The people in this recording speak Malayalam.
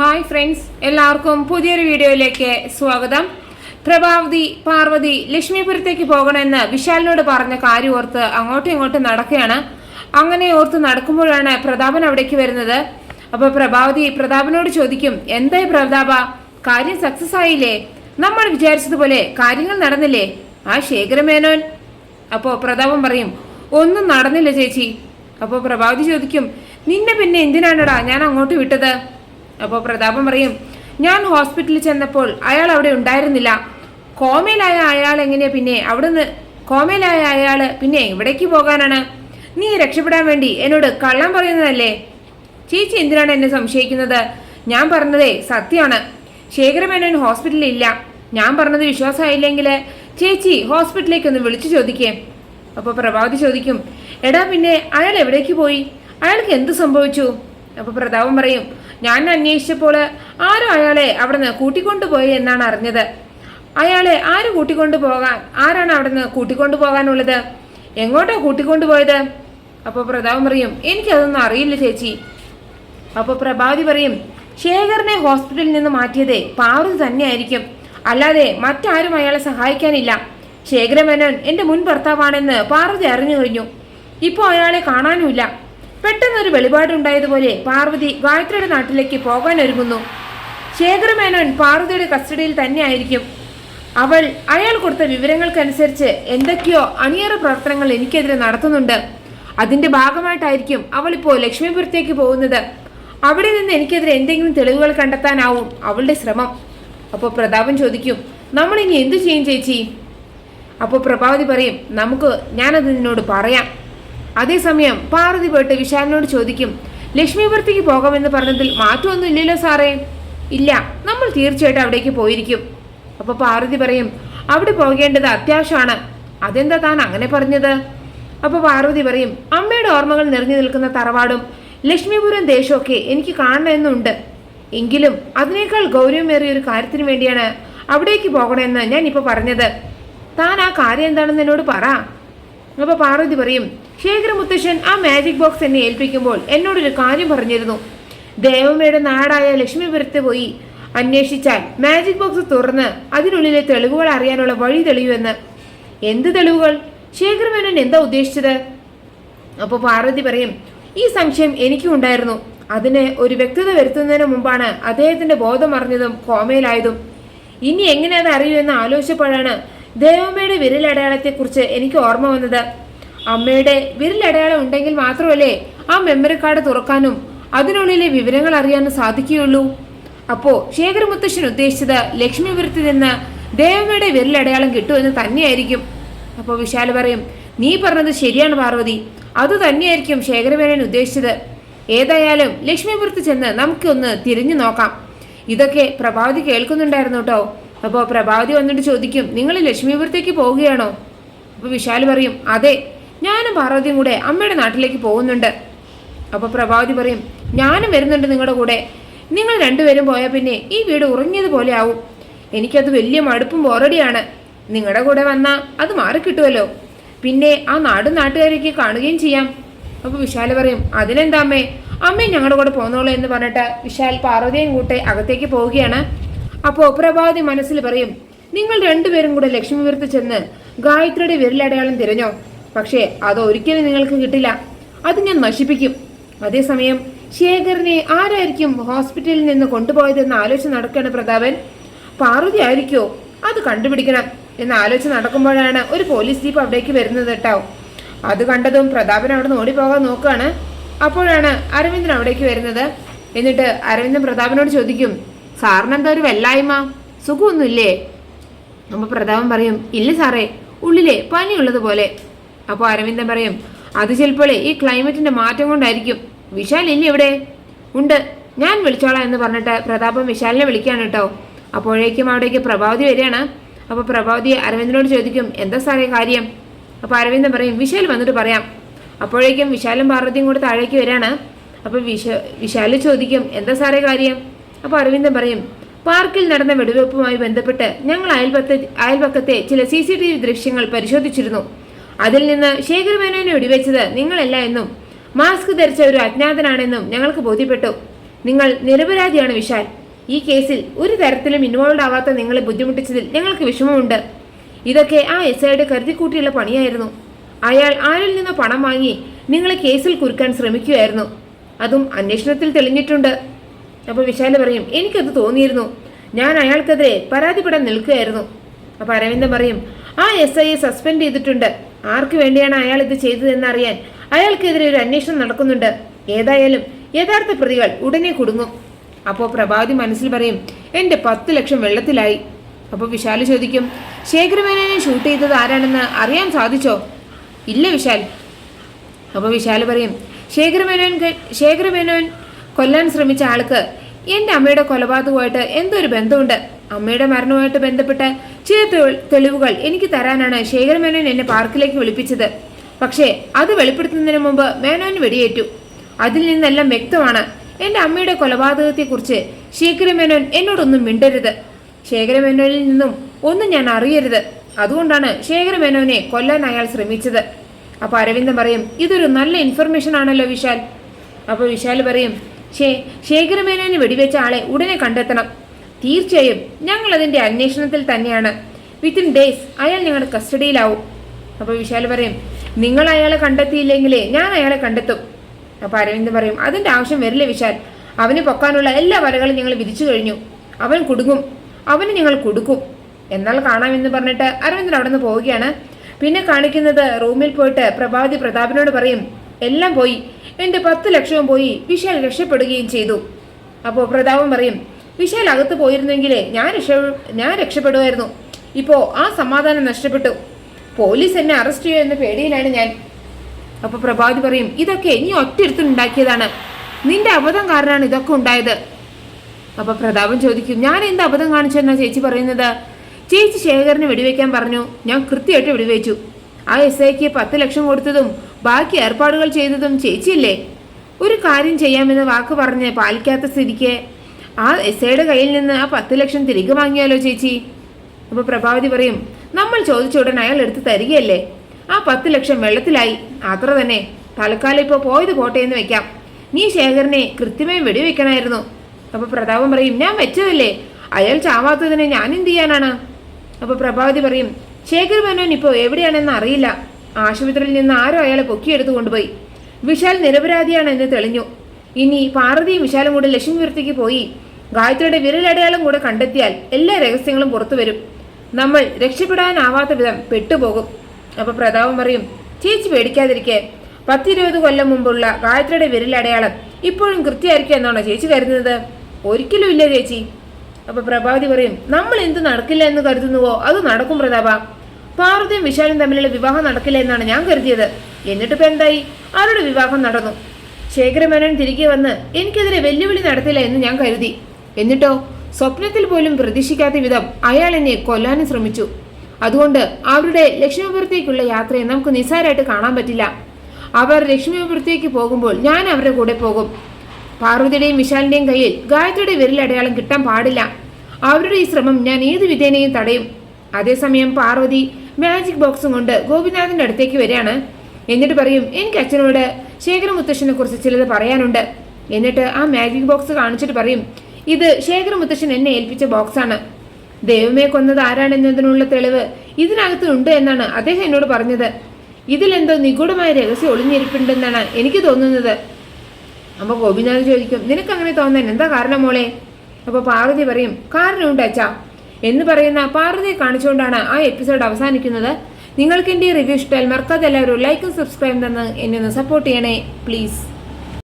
ഹായ് ഫ്രണ്ട്സ് എല്ലാവർക്കും പുതിയൊരു വീഡിയോയിലേക്ക് സ്വാഗതം. പ്രഭാവതി പാർവതി ലക്ഷ്മിപുരത്തേക്ക് പോകണമെന്ന് വിശാലിനോട് പറഞ്ഞ കാര്യം ഓർത്ത് അങ്ങോട്ടും ഇങ്ങോട്ടും നടക്കുകയാണ്. അങ്ങനെ ഓർത്ത് നടക്കുമ്പോഴാണ് പ്രതാപൻ അവിടേക്ക് വരുന്നത്. അപ്പോൾ പ്രഭാവതി പ്രതാപനോട് ചോദിക്കും എന്തായി പ്രതാപ? കാര്യം സക്സസ് ആയില്ലേ? നമ്മൾ വിചാരിച്ചതുപോലെ കാര്യങ്ങൾ നടന്നില്ലേ? ആ ശേഖരമേനോൻ അപ്പോൾ പ്രതാപൻ പറയും ഒന്നും നടന്നില്ല ചേച്ചി. അപ്പോൾ പ്രഭാവതി ചോദിക്കും നിന്നെ പിന്നെ എന്തിനാണടാ ഞാൻ അങ്ങോട്ട് വിട്ടത്? അപ്പോൾ പ്രതാപം പറയും ഞാൻ ഹോസ്പിറ്റലിൽ ചെന്നപ്പോൾ അയാൾ അവിടെ ഉണ്ടായിരുന്നില്ല. കോമയിലായ അയാൾ എങ്ങനെയാ പിന്നെ അവിടുന്ന് കോമയിലായ അയാൾ പിന്നെ എവിടേക്ക് പോകാനാണ്. നീ രക്ഷപ്പെടാൻ വേണ്ടി എന്നോട് കള്ളം പറയുന്നതല്ലേ? ചേച്ചി എന്തിനാണ് എന്നെ സംശയിക്കുന്നത്? ഞാൻ പറഞ്ഞതേ സത്യമാണ്. ശേഖരമേനോൻ ഹോസ്പിറ്റലിൽ ഇല്ല. ഞാൻ പറഞ്ഞത് വിശ്വാസമായില്ലെങ്കിൽ ചേച്ചി ഹോസ്പിറ്റലിലേക്ക് ഒന്ന് വിളിച്ചു ചോദിക്കേ. അപ്പോൾ പ്രഭാവതി ചോദിക്കും എടാ പിന്നെ അയാൾ എവിടേക്ക് പോയി? അയാൾക്ക് എന്ത് സംഭവിച്ചു? അപ്പോൾ പ്രതാപം പറയും ഞാൻ അന്വേഷിച്ചപ്പോൾ ആരോ അയാളെ അവിടുന്ന് കൂട്ടിക്കൊണ്ടുപോയി എന്നാണ് അറിഞ്ഞത്. അയാളെ ആര് കൂട്ടിക്കൊണ്ടുപോകാൻ ആരാണ് അവിടുന്ന് കൂട്ടിക്കൊണ്ടുപോകാനുള്ളത്? കൂട്ടിക്കൊണ്ടു പോകാനുള്ളത് എങ്ങോട്ടാ കൂട്ടിക്കൊണ്ടുപോയത്? അപ്പോൾ പ്രതാപൻ പറയും എനിക്കതൊന്നും അറിയില്ല ചേച്ചി. അപ്പോൾ പ്രഭാതി പറയും ശേഖറിനെ ഹോസ്പിറ്റലിൽ നിന്ന് മാറ്റിയതേ പാർവതി തന്നെയായിരിക്കും. അല്ലാതെ മറ്റാരും അയാളെ സഹായിക്കാനില്ല. ശേഖരമേനോൻ എന്റെ മുൻ ഭർത്താവാണെന്ന് പാർവതി അറിഞ്ഞു കഴിഞ്ഞു. ഇപ്പോൾ അയാളെ കാണാനുമില്ല. പെട്ടെന്നൊരു വെളിപാടുണ്ടായതുപോലെ പാർവതി ഗായത്രിയുടെ നാട്ടിലേക്ക് പോകാൻ ഒരുങ്ങുന്നു ശേഖരമേനോൻ പാർവതിയുടെ കസ്റ്റഡിയിൽ തന്നെയായിരിക്കും. അവൾ അയാൾ കൊടുത്ത വിവരങ്ങൾക്കനുസരിച്ച് എന്തൊക്കെയോ അണിയറ പ്രവർത്തനങ്ങൾ എനിക്കെതിരെ നടത്തുന്നുണ്ട്. അതിന്റെ ഭാഗമായിട്ടായിരിക്കും അവൾ ഇപ്പോൾ ലക്ഷ്മിപുരത്തേക്ക് പോകുന്നത്. അവിടെ നിന്ന് എനിക്കെതിരെ എന്തെങ്കിലും തെളിവുകൾ കണ്ടെത്താനാവും അവളുടെ ശ്രമം. അപ്പോൾ പ്രതാപൻ ചോദിക്കും നമ്മൾ ഇനി എന്തു ചെയ്യും ചേച്ചി? അപ്പോൾ പ്രഭാവതി പറയും നമുക്ക് ഞാനത് നിന്നോട് പറയാം. അതേസമയം പാർവതി പോയിട്ട് വിശാലിനോട് ചോദിക്കും ലക്ഷ്മിപുരത്തേക്ക് പോകാമെന്ന് പറഞ്ഞതിൽ മാറ്റമൊന്നും ഇല്ലല്ലോ സാറേ. ഇല്ല നമ്മൾ തീർച്ചയായിട്ടും അവിടേക്ക് പോയിരിക്കും. അപ്പോൾ പാർവതി പറയും അവിടെ പോകേണ്ടത് അത്യാവശ്യമാണ്. അതെന്താ താൻ അങ്ങനെ പറഞ്ഞത്? അപ്പോൾ പാർവതി പറയും അമ്മയുടെ ഓർമ്മകൾ നിറഞ്ഞു നിൽക്കുന്ന തറവാടും ലക്ഷ്മിപുരം ദേശമൊക്കെ എനിക്ക് കാണണമെന്നുണ്ട്. എങ്കിലും അതിനേക്കാൾ ഗൗരവമേറിയ ഒരു കാര്യത്തിന് വേണ്ടിയാണ് അവിടേക്ക് പോകണമെന്ന് ഞാൻ ഇപ്പോൾ പറഞ്ഞത്. താൻ ആ കാര്യം എന്താണെന്ന് എന്നോട് പറ. അപ്പോൾ പാർവതി പറയും ശേഖര മുത്തശ്ശൻ ആ മാജിക് ബോക്സ് എന്നെ ഏൽപ്പിക്കുമ്പോൾ എന്നോടൊരു കാര്യം പറഞ്ഞിരുന്നു. ദേവമ്മയുടെ നാടായ ലക്ഷ്മിപുരത്ത് പോയി അന്വേഷിച്ചാൽ മാജിക് ബോക്സ് തുറന്ന് അതിനുള്ളിലെ തെളിവുകൾ അറിയാനുള്ള വഴി തെളിയുമെന്ന്. എന്ത് തെളിവുകൾ? ശേഖരമേനൻ എന്താ ഉദ്ദേശിച്ചത്? അപ്പോൾ പാർവതി പറയും ഈ സംശയം എനിക്കും ഉണ്ടായിരുന്നു. അതിന് ഒരു വ്യക്തത വരുത്തുന്നതിന് മുമ്പാണ് അദ്ദേഹത്തിന്റെ ബോധം അറിഞ്ഞതും കോമയിലായതും. ഇനി എങ്ങനെ അത് അറിയുമെന്ന് ആലോചിച്ചപ്പോഴാണ് ദേവമ്മയുടെ വിരലടയാളത്തെക്കുറിച്ച് എനിക്ക് ഓർമ്മ വന്നത്. അമ്മയുടെ വിരലടയാളം ഉണ്ടെങ്കിൽ മാത്രമല്ലേ ആ മെമ്മറി കാർഡ് തുറക്കാനും അതിനുള്ളിലെ വിവരങ്ങൾ അറിയാനും സാധിക്കുകയുള്ളൂ. അപ്പോ ശേഖരമുത്തശ്ശൻ ഉദ്ദേശിച്ചത് ലക്ഷ്മിപുരത്ത് നിന്ന് ദേവമ്മയുടെ വിരലടയാളം കിട്ടുമെന്ന് തന്നെയായിരിക്കും. അപ്പോൾ വിശാൽ പറയും നീ പറഞ്ഞത് ശരിയാണ് പാർവതി. അത് തന്നെയായിരിക്കും ശേഖരമേനൻ ഉദ്ദേശിച്ചത്. ഏതായാലും ലക്ഷ്മിപുരത്ത് ചെന്ന് നമുക്കൊന്ന് തിരിഞ്ഞു നോക്കാം. ഇതൊക്കെ പ്രഭാവതി കേൾക്കുന്നുണ്ടായിരുന്നു കേട്ടോ. അപ്പോൾ പ്രഭാവതി വന്നിട്ട് ചോദിക്കും നിങ്ങൾ ലക്ഷ്മിപുരത്തേക്ക് പോവുകയാണോ? അപ്പോൾ വിശാൽ പറയും അതെ. ഞാനും പാർവതിയും കൂടെ അമ്മയുടെ നാട്ടിലേക്ക് പോകുന്നുണ്ട്. അപ്പോൾ പ്രഭാവതി പറയും ഞാനും വരുന്നുണ്ട് നിങ്ങളുടെ കൂടെ. നിങ്ങൾ രണ്ടുപേരും പോയാൽ പിന്നെ ഈ വീട് ഉറങ്ങിയതുപോലെ ആവും. എനിക്കത് വലിയ മടുപ്പും ബോറടിയാണ് നിങ്ങളുടെ കൂടെ വന്നാൽ അത് മാറിക്കിട്ടുമല്ലോ പിന്നെ ആ നാടും നാട്ടുകാരേക്ക് കാണുകയും ചെയ്യാം. അപ്പോൾ വിശാൽ പറയും അതിനെന്താ അമ്മേ? അമ്മയും ഞങ്ങളുടെ കൂടെ പോന്നോളൂ എന്ന് പറഞ്ഞിട്ട് വിശാൽ പാർവതിയും കൂട്ടെ അകത്തേക്ക് പോവുകയാണ്. അപ്പോൾ പ്രഭാവതി മനസ്സിൽ പറയും നിങ്ങൾ രണ്ടുപേരും കൂടെ ലക്ഷ്മിപുരത്ത് ചെന്ന് ഗായത്രിയുടെ വിരലടയാളം തിരഞ്ഞോ. പക്ഷേ അതൊരിക്കലും നിങ്ങൾക്ക് കിട്ടില്ല. അത് ഞാൻ നശിപ്പിക്കും. അതേസമയം ശേഖരനെ ആരായിരിക്കും ഹോസ്പിറ്റലിൽ നിന്ന് കൊണ്ടുപോയതെന്ന് ആലോചിച്ച് നടക്കുകയാണ് പ്രതാപൻ? പാർവതി ആയിരിക്കോ? അത് കണ്ടുപിടിക്കണം എന്ന് ആലോചിച്ച് നടക്കുമ്പോഴാണ് ഒരു പോലീസ് ജീപ്പ് അവിടേക്ക് വരുന്നത് കേട്ടോ. അത് കണ്ടതും പ്രതാപൻ അവിടെ നിന്ന് ഓടിപ്പോകാൻ നോക്കുകയാണ്. അപ്പോഴാണ് അരവിന്ദൻ അവിടേക്ക് വരുന്നത്. എന്നിട്ട് അരവിന്ദൻ പ്രതാപനോട് ചോദിക്കും സാറിനെന്താ ഒരു വെല്ലായ്മ സുഖമൊന്നുമില്ലേ? അപ്പോൾ പ്രതാപൻ പറയും ഇല്ല സാറേ ഉള്ളിലെ പനിയുള്ളതുപോലെ. അപ്പോൾ അരവിന്ദൻ പറയും അത് ചിലപ്പോൾ ഈ ക്ലൈമറ്റിന്റെ മാറ്റം കൊണ്ടായിരിക്കും. വിശാൽ ഇല്ല ഇവിടെ ഉണ്ട്. ഞാൻ വിളിച്ചോളാം എന്ന് പറഞ്ഞിട്ട് പ്രതാപം വിശാലിനെ വിളിക്കാണ് കേട്ടോ. അപ്പോഴേക്കും അവിടേക്ക് പ്രഭാവതി വരികയാണ്. അപ്പോൾ പ്രഭാവതി അരവിന്ദനോട് ചോദിക്കും എന്താ സാറേ കാര്യം? അപ്പോൾ അരവിന്ദൻ പറയും വിശാൽ വന്നിട്ട് പറയാം. അപ്പോഴേക്കും വിശാലും പാർവതിയും കൂടെ താഴേക്ക് വരികയാണ്. അപ്പോൾ വിശ വിശാൽ ചോദിക്കും എന്താ സാറേ കാര്യം? അപ്പോൾ അരവിന്ദൻ പറയും പാർക്കിൽ നടന്ന വെടിവെപ്പുമായി ബന്ധപ്പെട്ട് ഞങ്ങൾ അയൽപത്തെ അയൽപക്കത്തെ ചില സി സി ടി വി ദൃശ്യങ്ങൾ പരിശോധിച്ചിരുന്നു. അതിൽ നിന്ന് ശേഖർ മേനോനെ വെടിവെച്ചത് നിങ്ങളല്ല എന്നും മാസ്ക് ധരിച്ച ഒരു അജ്ഞാതനാണെന്നും ഞങ്ങൾക്ക് ബോധ്യപ്പെട്ടു. നിങ്ങൾ നിരപരാധിയാണ് വിശാൽ. ഈ കേസിൽ ഒരു തരത്തിലും ഇൻവോൾവ് ആവാത്ത നിങ്ങളെ ബുദ്ധിമുട്ടിച്ചതിൽ ഞങ്ങൾക്ക് വിഷമമുണ്ട്. ഇതൊക്കെ ആ എസ് ഐയുടെ കരുതിക്കൂട്ടിയുള്ള പണിയായിരുന്നു. അയാൾ ആരിൽ നിന്ന് പണം വാങ്ങി നിങ്ങളെ കേസിൽ കുരുക്കാൻ ശ്രമിക്കുകയായിരുന്നു. അതും അന്വേഷണത്തിൽ തെളിഞ്ഞിട്ടുണ്ട്. അപ്പോൾ വിശാൽ പറയും എനിക്കത് തോന്നിയിരുന്നു. ഞാൻ അയാൾക്കെതിരെ പരാതിപ്പെടാൻ നിൽക്കുകയായിരുന്നു. അപ്പോൾ അരവിന്ദൻ പറയും ആ എസ് ഐയെ സസ്പെൻഡ് ചെയ്തിട്ടുണ്ട്. ആർക്ക് വേണ്ടിയാണ് അയാൾ ഇത് ചെയ്തതെന്ന് അറിയാൻ അയാൾക്കെതിരെ ഒരു അന്വേഷണം നടക്കുന്നുണ്ട്. ഏതായാലും യഥാർത്ഥ പ്രതികൾ ഉടനെ കുടുങ്ങും. അപ്പോൾ പ്രഭാതി മനസ്സിൽ പറയും എന്റെ പത്ത് ലക്ഷം വെള്ളത്തിലായി. അപ്പോൾ വിശാൽ ചോദിക്കും ശേഖരമേനോനെ ഷൂട്ട് ചെയ്തത് ആരാണെന്ന് അറിയാൻ സാധിച്ചോ? ഇല്ല വിശാൽ. അപ്പോൾ വിശാൽ പറയും ശേഖരമേനോൻ ശേഖരമേനോൻ കൊല്ലാൻ ശ്രമിച്ച ആൾക്ക് എന്റെ അമ്മയുടെ കൊലപാതകമായിട്ട് എന്തൊരു ബന്ധമുണ്ട്? അമ്മയുടെ മരണവുമായിട്ട് ബന്ധപ്പെട്ട ചില തെളിവുകൾ എനിക്ക് തരാനാണ് ശേഖരമേനോൻ എന്നെ പാർക്കിലേക്ക് വിളിപ്പിച്ചത്. പക്ഷേ അത് വെളിപ്പെടുത്തുന്നതിന് മുമ്പ് മേനോൻ വെടിയേറ്റു. അതിൽ നിന്നെല്ലാം വ്യക്തമാണ് എന്റെ അമ്മയുടെ കൊലപാതകത്തെക്കുറിച്ച് ശേഖരമേനോൻ എന്നോടൊന്നും മിണ്ടരുത്. ശേഖരമേനോനിൽ നിന്നും ഒന്നും ഞാൻ അറിയരുത്. അതുകൊണ്ടാണ് ശേഖരമേനോനെ കൊല്ലാൻ അയാൾ ശ്രമിച്ചത്. അപ്പോൾ അരവിന്ദൻ പറയും ഇതൊരു നല്ല ഇൻഫർമേഷൻ ആണല്ലോ വിശാൽ. അപ്പോൾ വിശാൽ പറയും ശേ ശേഖരമേനോന് വെടിവെച്ച ആളെ ഉടനെ കണ്ടെത്തണം. തീർച്ചയായും ഞങ്ങൾ അതിന്റെ അന്വേഷണത്തിൽ തന്നെയാണ്. വിത്തിൻ ഡേയ്സ് അയാൾ ഞങ്ങളുടെ കസ്റ്റഡിയിലാവും. അപ്പൊ വിശാൽ പറയും നിങ്ങൾ അയാളെ കണ്ടെത്തിയില്ലെങ്കിലേ ഞാൻ അയാളെ കണ്ടെത്തും. അപ്പൊ അരവിന്ദ് പറയും അതിന്റെ ആവശ്യം വരില്ല വിശാൽ? അവന് പൊക്കാനുള്ള എല്ലാ വരകളും ഞങ്ങൾ വിധിച്ചു കഴിഞ്ഞു. അവൻ കുടുങ്ങും. അവന് ഞങ്ങൾ കൊടുക്കും. എന്നാൽ കാണാമെന്ന് പറഞ്ഞിട്ട് അരവിന്ദൻ അവിടെ നിന്ന് പോവുകയാണ്. പിന്നെ കാണിക്കുന്നത് റൂമിൽ പോയിട്ട് പ്രഭാതി പ്രതാപിനോട് പറയും എല്ലാം പോയി. എന്റെ പത്ത് ലക്ഷവും പോയി. വിശാൽ രക്ഷപ്പെടുകയും ചെയ്തു. അപ്പോൾ പ്രതാപം പറയും വിശാൽ അകത്ത് പോയിരുന്നെങ്കിലേ ഞാൻ രക്ഷ ഞാൻ രക്ഷപ്പെടുമായിരുന്നു. ഇപ്പോൾ ആ സമാധാനം നഷ്ടപ്പെട്ടു. പോലീസ് എന്നെ അറസ്റ്റ് ചെയ്യുമോ എന്ന പേടിയിലാണ് ഞാൻ. അപ്പൊ പ്രഭാതി പറയും ഇതൊക്കെ നീ ഒറ്റയിരുത്തുണ്ടാക്കിയതാണ് നിന്റെ അബദ്ധം കാരണമാണ് ഇതൊക്കെ ഉണ്ടായത്. അപ്പൊ പ്രതാപൻ ചോദിക്കും ഞാൻ എന്ത് അബദ്ധം കാണിച്ചെന്നാ ചേച്ചി പറയുന്നത്? ചേച്ചി ശേഖരന് വെടിവെക്കാൻ പറഞ്ഞു ഞാൻ കൃത്യമായിട്ട് വെടിവെച്ചു. ആ എസ് ഐക്ക് പത്ത് ലക്ഷം കൊടുത്തതും ബാക്കി ഏർപ്പാടുകൾ ചെയ്തതും ചേച്ചിയല്ലേ. ഒരു കാര്യം ചെയ്യാമെന്ന് വാക്ക് പറഞ്ഞ് പാലിക്കാത്ത സ്ഥിതിക്ക് ആ എസ് ഐയുടെ കയ്യിൽ നിന്ന് ആ പത്ത് ലക്ഷം തിരികെ വാങ്ങിയാലോ ചേച്ചി? അപ്പോൾ പ്രഭാവതി പറയും നമ്മൾ ചോദിച്ച ഉടൻ അയാൾ എടുത്ത് തരികയല്ലേ? ആ പത്ത് ലക്ഷം വെള്ളത്തിലായി. അത്ര തന്നെ. തൽക്കാലം ഇപ്പോൾ പോയത് പോട്ടെ എന്ന് വെക്കാം. നീ ശേഖരനെ കൃത്യമായി വെടിവെക്കണമായിരുന്നു അപ്പൊ പ്രതാപം പറയും ഞാൻ വെച്ചതല്ലേ? അയാൾ ചാവാത്തതിനെ ഞാൻ എന്ത് ചെയ്യാനാണ്? അപ്പൊ പ്രഭാവതി പറയും ശേഖർ മേനോൻ ഇപ്പോൾ എവിടെയാണെന്ന് അറിയില്ല. ആശുപത്രിയിൽ നിന്ന് ആരോ അയാളെ പൊക്കിയെടുത്തു കൊണ്ടുപോയി. വിശാൽ നിരപരാധിയാണ് എന്ന് തെളിഞ്ഞു. ഇനി പാർവതിയും വിശാലും കൂടെ ലക്ഷ്മിപുരത്തേക്ക് പോയി ഗായത്രിയുടെ വിരലടയാളം കൂടെ കണ്ടെത്തിയാൽ എല്ലാ രഹസ്യങ്ങളും പുറത്തു വരും. നമ്മൾ രക്ഷപ്പെടാനാവാത്ത വിധം പെട്ടുപോകും. അപ്പോൾ പ്രതാപം പറയും ചേച്ചി പേടിക്കാതിരിക്കെ. പത്തിരുപത് കൊല്ലം മുമ്പുള്ള ഗായത്രിയുടെ വിരലടയാളം ഇപ്പോഴും കൃത്യമായിരിക്കും എന്നാണോ ചേച്ചി കരുതുന്നത്? ഒരിക്കലും ഇല്ല ചേച്ചി. അപ്പോൾ പ്രഭാവതി പറയും നമ്മൾ എന്ത് നടക്കില്ല എന്ന് കരുതുന്നുവോ? അത് നടക്കും പ്രതാപ. പാർവതിയും വിശാലും തമ്മിലുള്ള വിവാഹം നടക്കില്ല എന്നാണ് ഞാൻ കരുതിയത്. എന്നിട്ടിപ്പോ എന്തായി? അവരുടെ വിവാഹം നടന്നു? ശേഖരമേനോൻ തിരികെ വന്ന് എനിക്കെതിരെ വെല്ലുവിളി നടത്തില്ല എന്ന് ഞാൻ കരുതി. എന്നിട്ടോ സ്വപ്നത്തിൽ പോലും പ്രതീക്ഷിക്കാത്ത വിധം അയാൾ എന്നെ കൊല്ലാനും ശ്രമിച്ചു. അതുകൊണ്ട് അവരുടെ ലക്ഷ്മിപുരത്തേക്കുള്ള യാത്രയെ നമുക്ക് നിസ്സാരമായിട്ട് കാണാൻ പറ്റില്ല. അവർ ലക്ഷ്മിപുരത്തേക്ക് പോകുമ്പോൾ ഞാൻ അവരുടെ കൂടെ പോകും. പാർവതിയുടെയും വിശാലിന്റെയും കയ്യിൽ ഗായത്രിയുടെ വിരലടയാളം കിട്ടാൻ പാടില്ല. അവരുടെ ഈ ശ്രമം ഞാൻ ഏത് വിധേനയും തടയും. അതേസമയം പാർവതി മാജിക് ബോക്സും കൊണ്ട് ഗോപിനാഥിന്റെ അടുത്തേക്ക് വരികയാണ്. എന്നിട്ട് പറയും എനിക്ക് അച്ഛനോട് ശേഖര മുത്തശ്ശനെ കുറിച്ച് ചിലത് പറയാനുണ്ട്. എന്നിട്ട് ആ മാജിക് ബോക്സ് കാണിച്ചിട്ട് പറയും ഇത് ശേഖര മുത്തശ്ശൻ എന്നെ ഏൽപ്പിച്ച ബോക്സാണ് ദൈവമേ കൊന്നത് ആരാണെന്നതിനുള്ള തെളിവ് ഇതിനകത്ത് ഉണ്ട് എന്നാണ് അദ്ദേഹം എന്നോട് പറഞ്ഞത്. ഇതിലെന്തോ നിഗൂഢമായ രഹസ്യം ഒളിഞ്ഞിരിപ്പുണ്ടെന്നാണ് എനിക്ക് തോന്നുന്നത്. അപ്പോൾ ഗോപിനാഥ് ചോദിക്കും നിനക്ക് അങ്ങനെ തോന്നാൻ എന്താ കാരണം മോളെ? അപ്പോൾ പാർവതി പറയും കാരണമുണ്ട് അച്ഛാ. എന്ന് പറയുന്ന പാർവതിയെ കാണിച്ചുകൊണ്ടാണ് ആ എപ്പിസോഡ് അവസാനിക്കുന്നത്. നിങ്ങൾക്ക് എന്റെ റിവ്യൂ ഇഷ്ടമായാൽ മറക്കാതെ എല്ലാവരും ലൈക്കും സബ്സ്ക്രൈബും തന്ന് എന്നെ ഒന്ന് സപ്പോർട്ട് ചെയ്യണേ. പ്ലീസ്